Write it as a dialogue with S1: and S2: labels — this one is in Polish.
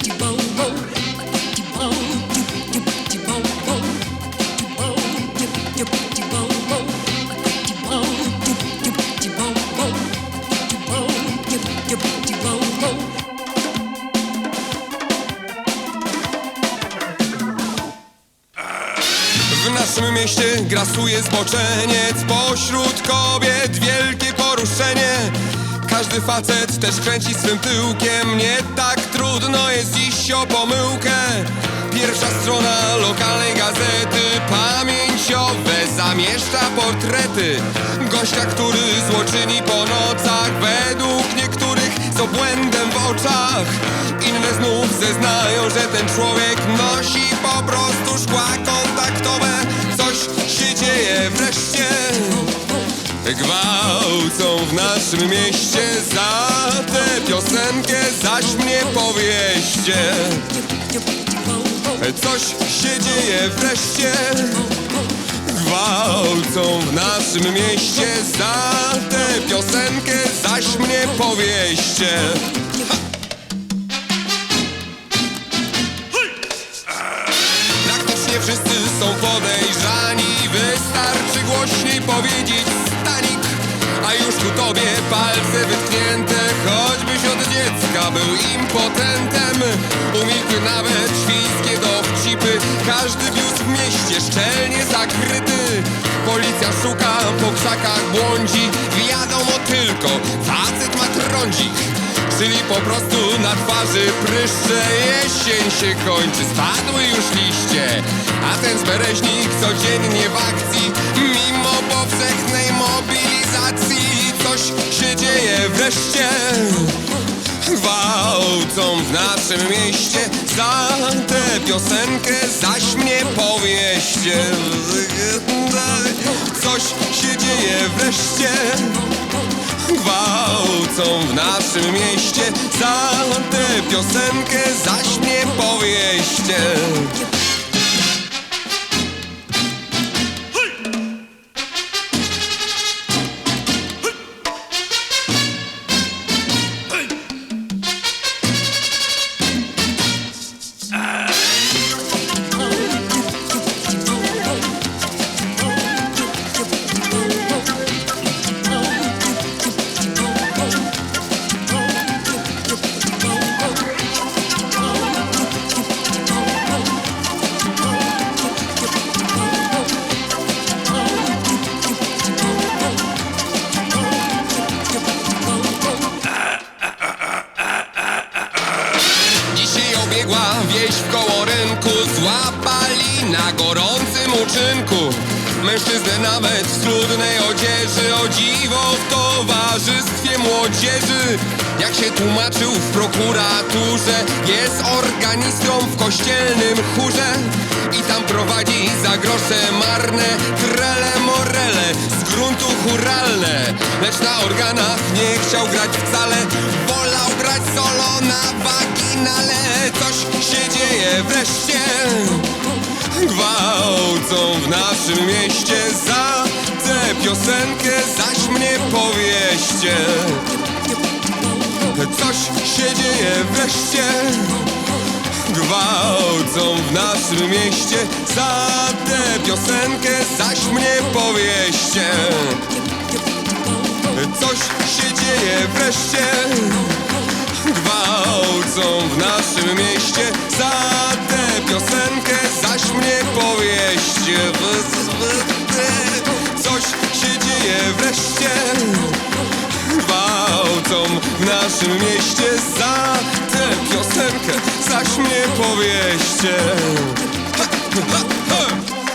S1: W naszym mieście grasuje zboczeniec Pośród kobiet wielkie poruszenie. Każdy facet też kręci swym tyłkiem Nie tak trudno jest dziś o pomyłkę. Pierwsza strona lokalnej gazety Pamięciowe zamieszcza portrety. Gościa, który złoczyni po nocach Według niektórych z obłędem w oczach. Inne znów zeznają, że ten człowiek nosi po prostu Gwałcą w naszym mieście Za tę piosenkę zaś mnie powieście. Coś się dzieje wreszcie. Gwałcą w naszym mieście Za tę piosenkę zaś mnie powieście był impotentem Umilkły nawet świńskie dowcipy. Każdy biust w mieście szczelnie zakryty. Policja szuka, po krzakach błądzi. Wiadomo tylko, facet ma trądzik. Czyli po prostu na twarzy pryszcze. Jesień się kończy, spadły już liście. A ten zbereźnik codziennie w akcji. Mimo powszechnej mobilizacji Coś się dzieje wreszcie piosenkę zaś mnie powieście. Coś się dzieje wreszcie. Gwałcą w naszym mieście. Za tę piosenkę zaś mnie Dzisiaj obiegła wieś w koło rynku Złapali na gorącym uczynku. Mężczyznę nawet w schludnej odzieży O dziwo w towarzystwie młodzieży. Jak się tłumaczył w prokuraturze Jest organistą w kościelnym chórze. I tam prowadzi za grosze marne Trele morele z gruntu churalne. Lecz na organach nie chciał grać wcale Wolał grać solo na waginale naszym mieście. Za tę piosenkę zaś mnie powieście. Coś się dzieje wreszcie. Gwałcą w naszym mieście. Za tę piosenkę zaś mnie powieście. Coś się dzieje wreszcie. Gwałcą w naszym mieście. Za Gwałcą w naszym mieście Za tę piosenkę zaś mnie powieście ha, ha.